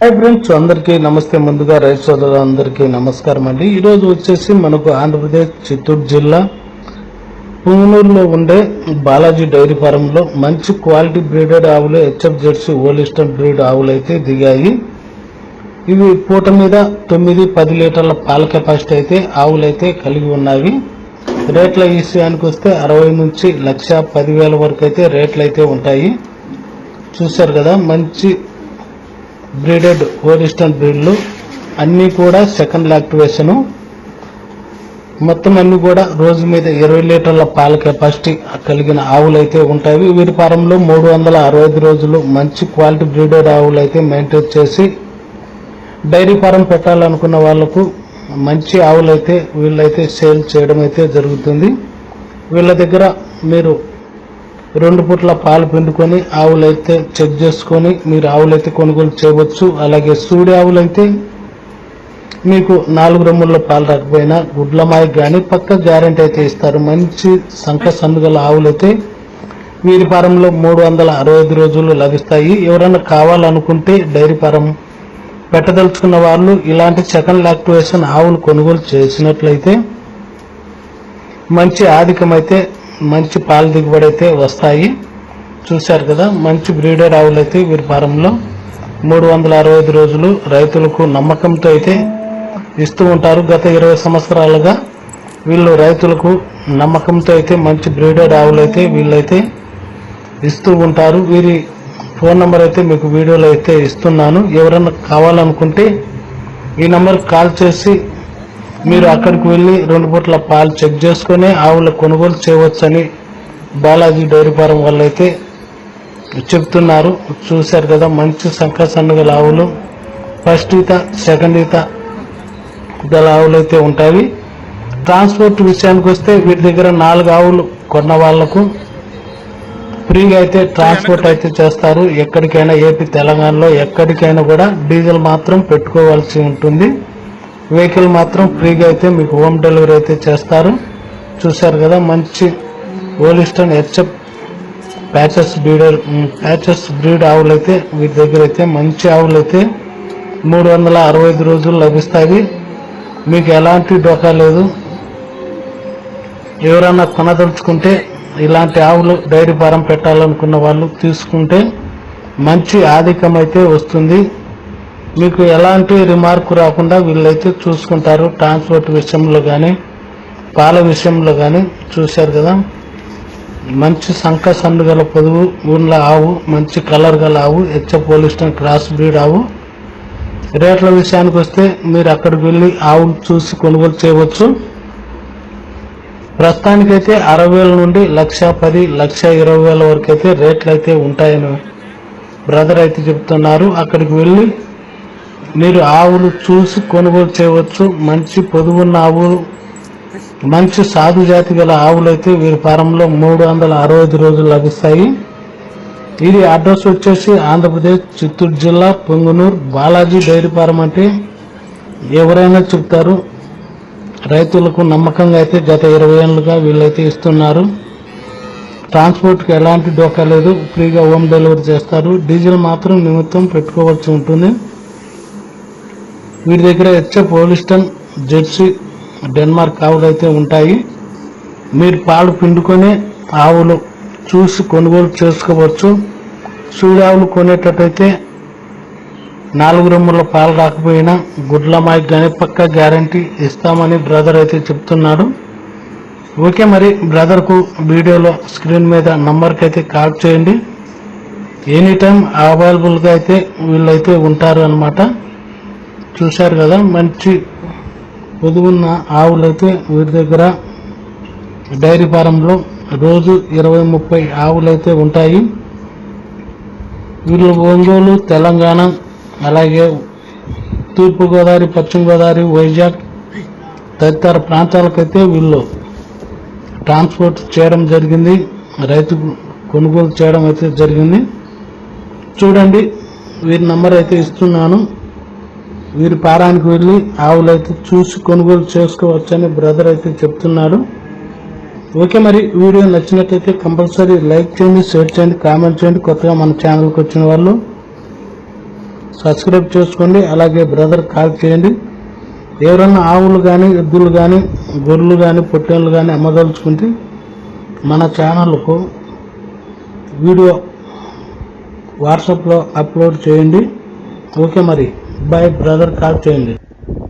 Hi friends అందరికీ నమస్తే. ముందుగా రైతు సోదరులందరికీ నమస్కారం అండి. ఈరోజు వచ్చేసి మనకు ఆంధ్రప్రదేశ్ చిత్తూరు జిల్లా పుంగనూరులో ఉండే బాలాజీ డైరీ ఫారంలో మంచి క్వాలిటీ బ్రీడెడ్ ఆవులు హెచ్ఎఫ్ జెర్సీ ఓలిస్టన్ బ్రీడ్ ఆవులు అయితే దిగాయి. ఇవి పూట మీద తొమ్మిది పది లీటర్ల పాల కెపాసిటీ అయితే ఆవులు అయితే కలిగి ఉన్నాయి. రేట్ల విషయానికి వస్తే అరవై నుంచి లక్ష పదివేల వరకు అయితే రేట్లు అయితే ఉంటాయి. చూశారు కదా మంచి బ్రీడెడ్ ఓరిస్టన్ బ్రీడ్లు అన్నీ కూడా సెకండ్ యాక్టివేషన్ మొత్తం అన్ని కూడా రోజు మీద ఇరవై లీటర్ల పాల కెపాసిటీ కలిగిన ఆవులు అయితే ఉంటాయి. వీరి ఫారంలో మూడు వందల అరవై ఐదు రోజులు మంచి క్వాలిటీ బ్రీడెడ్ ఆవులు అయితే మెయింటైన్ చేసి డైరీ ఫారం పెట్టాలనుకున్న వాళ్ళకు మంచి ఆవులు అయితే వీళ్ళైతే సేల్ చేయడం అయితే జరుగుతుంది. వీళ్ళ దగ్గర మీరు రెండు పూట్ల పాలు పిండుకొని ఆవులైతే చెక్ చేసుకొని మీరు ఆవులైతే కొనుగోలు చేయవచ్చు. అలాగే సూడి ఆవులైతే మీకు నాలుగు రొమ్ముల్లో పాలు రాకపోయినా గుడ్ల మాయకు కానీ పక్క గ్యారెంటీ అయితే ఇస్తారు. మంచి సంఖ సందుగల ఆవులైతే వీరి ఫారంలో మూడు వందల అరవై ఐదు రోజులు లభిస్తాయి. ఎవరైనా కావాలనుకుంటే డైరీ ఫారం పెట్టదలుచుకున్న వాళ్ళు ఇలాంటి సెకండ్ లాక్టివేషన్ ఆవులు కొనుగోలు చేసినట్లయితే మంచి ఆధికమైతే మంచి పాల దిగుబడి అయితే వస్తాయి. చూశారు కదా మంచి బ్రీడర్ ఆవులు అయితే వీరి ఫారంలో మూడు వందల అరవై ఐదు రోజులు రైతులకు నమ్మకంతో అయితే ఇస్తూ ఉంటారు. గత ఇరవై సంవత్సరాలుగా వీళ్ళు రైతులకు నమ్మకంతో అయితే మంచి బ్రీడర్ ఆవులు అయితే వీళ్ళైతే ఇస్తూ ఉంటారు. వీరి ఫోన్ నంబర్ అయితే మీకు వీడియోలో అయితే ఇస్తున్నాను. ఎవరన్నా కావాలనుకుంటే ఈ నంబర్ కాల్ చేసి మీరు అక్కడికి వెళ్ళి రెండు పూట్ల పాలు చెక్ చేసుకొని ఆవుల కొనుగోలు చేయవచ్చని బాలాజీ డైరీ ఫారం వాళ్ళు అయితే చెప్తున్నారు. చూశారు కదా మంచి సంఖ్య సన్నగల ఆవులు. ఫస్ట్ ఈత సెకండ్ ఈత గల ఆవులు అయితే ఉంటాయి. ట్రాన్స్పోర్ట్ విషయానికి వస్తే వీటి దగ్గర నాలుగు ఆవులు కొన్న వాళ్ళకు ఫ్రీగా అయితే ట్రాన్స్పోర్ట్ అయితే చేస్తారు. ఎక్కడికైనా ఏపీ తెలంగాణలో ఎక్కడికైనా కూడా డీజిల్ మాత్రం పెట్టుకోవాల్సి ఉంటుంది. వెహికల్ మాత్రం ఫ్రీగా అయితే మీకు హోమ్ డెలివరీ అయితే చేస్తారు. చూశారు కదా మంచి Holstein HF patches breeder patches breed ఆవులు అయితే వీటి దగ్గర అయితే మంచి ఆవులు అయితే మూడు వందల అరవై ఐదు రోజులు లభిస్తాయి. మీకు ఎలాంటి డోకా లేదు. ఎవరన్నా కొనదలుచుకుంటే ఇలాంటి ఆవులు డైరీ ఫారం పెట్టాలనుకున్న వాళ్ళు తీసుకుంటే మంచి ఆధికం అయితే వస్తుంది. మీకు ఎలాంటి రిమార్క్ రాకుండా వీళ్ళైతే చూసుకుంటారు ట్రాన్స్పోర్ట్ విషయంలో కానీ పాల విషయంలో కానీ చూశారు కదా. మంచి సంఖ సన్ను గల పొదువు ఊళ్ళ ఆవు మంచి కలర్ గల ఆవు హెచ్చ పోలిస్టన్ క్రాస్ బ్రీడ్ ఆవు. రేట్ల విషయానికి వస్తే మీరు అక్కడికి వెళ్ళి ఆవులు చూసి కొనుగోలు చేయవచ్చు. ప్రస్తుతానికైతే అరవై వేల నుండి లక్ష పది లక్ష ఇరవై వేల వరకు అయితే రేట్లు అయితే ఉంటాయని బ్రదర్ అయితే చెప్తున్నారు. అక్కడికి వెళ్ళి మీరు ఆవులు చూసి కొనుగోలు చేయవచ్చు. మంచి పొదుగున్న ఆవులు మంచి సాధు జాతి గల ఆవులైతే వీరి ఫారంలో మూడు వందల అరవై రోజులు లభిస్తాయి. ఇది అడ్రస్ వచ్చేసి ఆంధ్రప్రదేశ్ చిత్తూరు జిల్లా పొంగునూరు బాలాజీ డైరీ ఫారం అంటే ఎవరైనా చెప్తారు. రైతులకు నమ్మకంగా అయితే గత ఇరవై ఏళ్ళుగా వీళ్ళైతే ఇస్తున్నారు. ట్రాన్స్పోర్ట్కి ఎలాంటి డోకా లేదు. ఫ్రీగా హోమ్ డెలివరీ చేస్తారు. డీజిల్ మాత్రం నిమిత్తం పెట్టుకోవాల్సి ఉంటుంది. వీరి దగ్గర హెచ్ఎఫ్ పోలిస్టన్ జెర్సీ డెన్మార్క్ ఆవులు అయితే ఉంటాయి. మీరు పాలు పిండుకొని ఆవులు చూసి కొనుగోలు చేసుకోవచ్చు. సూడి ఆవులు కొనేటట్టయితే నాలుగు రొమ్ముల పాలు రాకపోయినా గుడ్ల మాయకు కానీ పక్క గ్యారంటీ ఇస్తామని బ్రదర్ అయితే చెప్తున్నాడు. ఓకే మరి బ్రదర్కు వీడియోలో స్క్రీన్ మీద నంబర్కి అయితే కాల్ చేయండి. ఎనీ టైం అవైలబుల్గా అయితే వీళ్ళైతే ఉంటారు అనమాట చూశారు కదా మంచి పొదుగున్న ఆవులైతే వీరి దగ్గర డైరీ ఫారంలో రోజు ఇరవై ముప్పై ఆవులైతే ఉంటాయి. వీళ్ళు ఒంగోలు తెలంగాణ అలాగే తూర్పుగోదావరి పశ్చిమ గోదావరి వైజాగ్ తదితర ప్రాంతాలకైతే వీళ్ళు ట్రాన్స్పోర్ట్ చేయడం జరిగింది. రైతు కొనుగోలు చేయడం అయితే జరిగింది. చూడండి వీరి నంబర్ అయితే ఇస్తున్నాను. వీరి పారానికి వెళ్ళి ఆవులు అయితే చూసి కొనుగోలు చేసుకోవచ్చని బ్రదర్ అయితే చెప్తున్నాడు. ఓకే మరి వీడియో నచ్చినట్లయితే కంపల్సరీ లైక్ చేయండి షేర్ చేయండి కామెంట్ చేయండి. కొత్తగా మన ఛానల్కి వచ్చిన వాళ్ళు సబ్స్క్రైబ్ చేసుకోండి అలాగే బ్రదర్ కాల్ చేయండి. ఎవరైనా ఆవులు కానీ ఎద్దులు కానీ గొర్రెలు కానీ పొట్టేళ్ళు కానీ అమ్మదలుచుకుంటే మన ఛానల్కు వీడియో వాట్సాప్లో అప్లోడ్ చేయండి. ఓకే మరి. బాయ్ బ్రదర్ కాల్ చేయండి